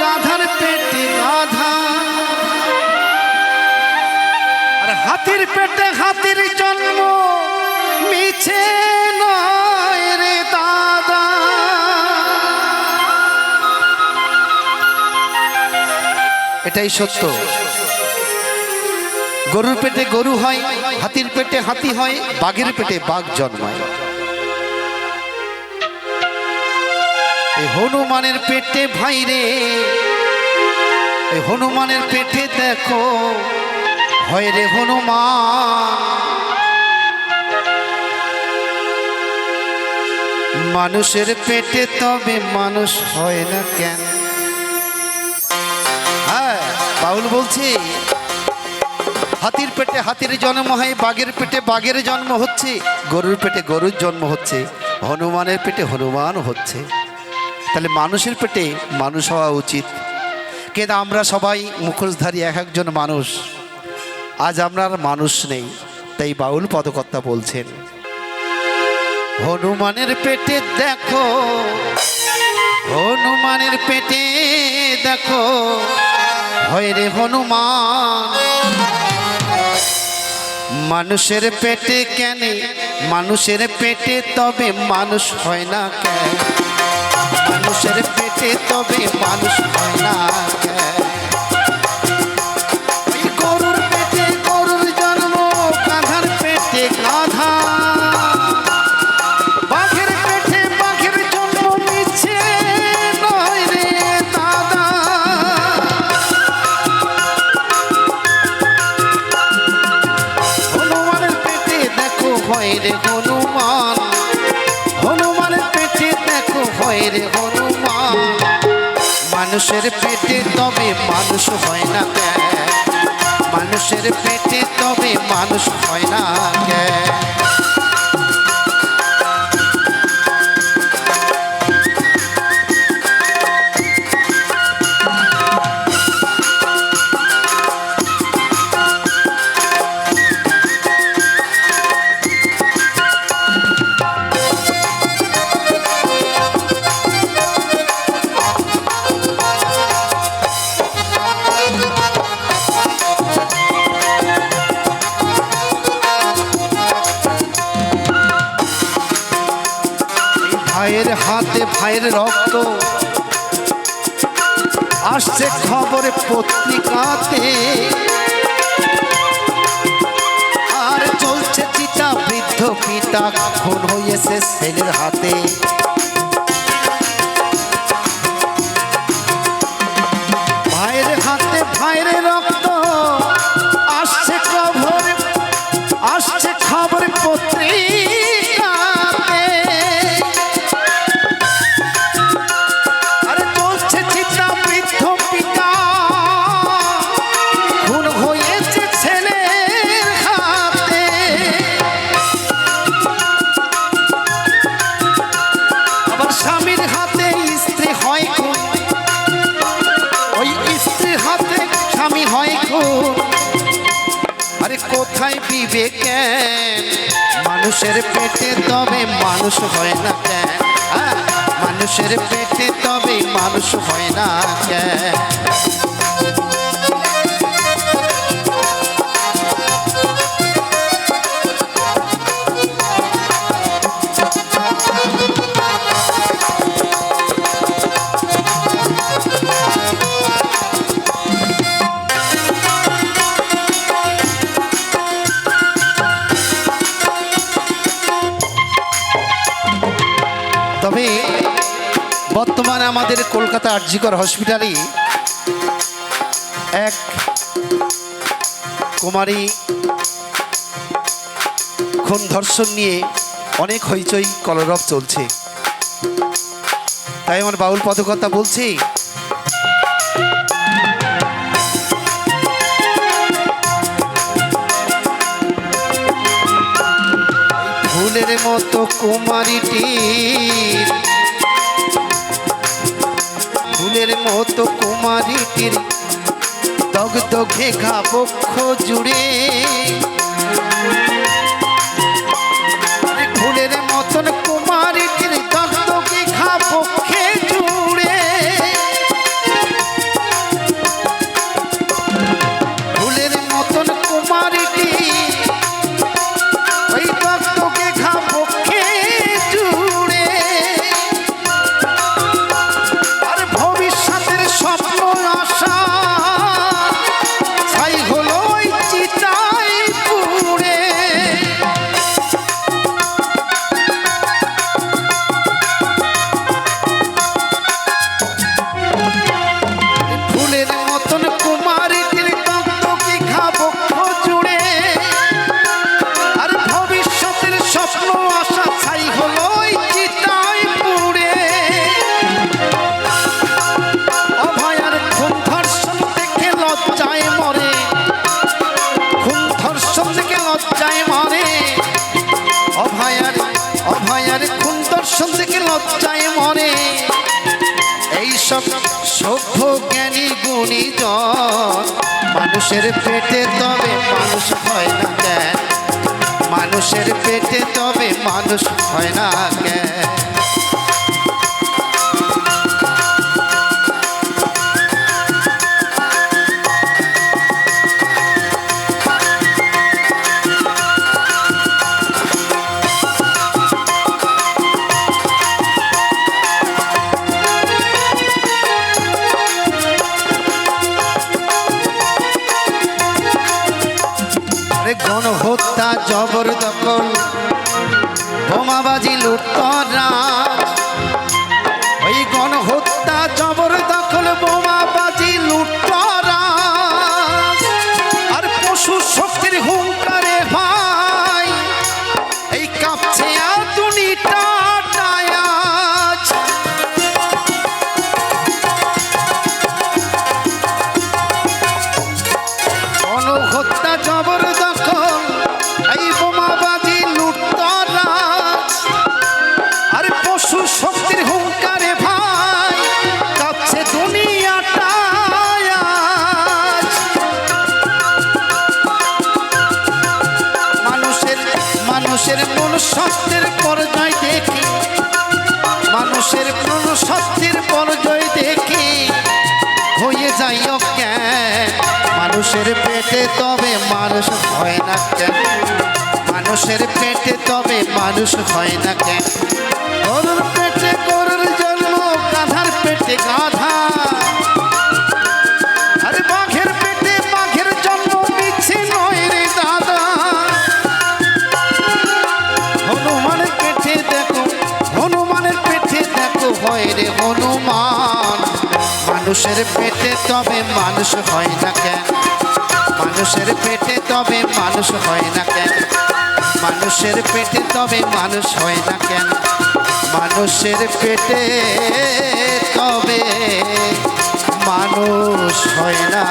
গাধার পেটে গাধা আর হাতির পেটে হাতির জন্ম মিছে নয় দাদা। এটাই সত্য। গরুর পেটে গরু হয়, হাতির পেটে হাতি হয়, বাঘের পেটে বাঘ জন্মায়। হনুমানের পেটে ভাইরে এই হনুমানের পেটে দেখো, হয় রে হনুমান। মানুষের পেটে তবে মানুষ হয় না কেন? হ্যাঁ বাউল বলছি, হাতির পেটে হাতির জন্ম হয়, বাঘের পেটে বাঘের জন্ম হচ্ছে, গরুর পেটে গরুর জন্ম হচ্ছে, হনুমানের পেটে হনুমান হচ্ছে। তাহলে মানুষের পেটে মানুষ হওয়া উচিত। কিন্তু আমরা সবাই মুখোশধারী এক একজন মানুষ? আজ আমরা আর মানুষ নেই, তাই বাউল পদকর্তা বলছেন। হনুমানের পেটে দেখো, হনুমানের পেটে দেখো, হয় রে হনুমান। মানুষের পেটে কেন, মানুষের পেটে তবে মানুষ হয় না কেন? মানুষের পেটে তবে মানুষ হয় না। পেটে গরুর জন্ম রে দাদা। হনুমানের পেটে দেখো হনুমান। হনুমানের পেটে দেখো হয় রে হনুমান মানুষের পেটে তবে মানুষ হয় না কেন মানুষের পেটে তবে মানুষ হয় না কেন ভাইয়ের রক্ত। আসছে খবরে পত্রিকাতে। আর চলছে চিতা বৃদ্ধ পিতা খুন হয়েছে ছেলের হাতে। কোথায় বিবেকেন মানুষের পেটে তবে মানুষ হয় না কেন হ্যাঁ, মানুষের পেটে তবে মানুষ হয় না কেন আমাদের কলকাতা আরজিকর হসপিটালে এক কুমারী খুন ধর্ষণ নিয়ে অনেক হইচই, কলরব চলছে। তাই আমার বাউল পদকর্তা বলছি ফুলের মতো কুমারীটির ফুলের মতো কুমারীটির দগদগে ঘা বক্ষ জুড়ে। সব সভ্য জ্ঞানী গুণীজন। মানুষের পেটে তবে মানুষ হয় না কেন মানুষের পেটে তবে মানুষ হয় না জ্ঞান। গণহত্যা জবরদখল এই ভাই কাছে দুনিয়াটা আজ। মানুষের মানুষের মনুষ্যত্বের পর্যায় দেখি মানুষের মনুষ্যত্বের পর্যায় মানুষের পেটে তবে মানুষ হয় না কেন? মানুষের পেটে তবে মানুষ হয় না কেন? গরুর পেটে গরুর জন্ম, গাধার পেটে গাধা। মানুষের পেটে তবে মানুষ হয় না কেন? মানুষের পেটে তবে মানুষ হয় না কেন? মানুষের পেটে তবে মানুষ হয় না কেন? মানুষের পেটে তবে মানুষ হয় না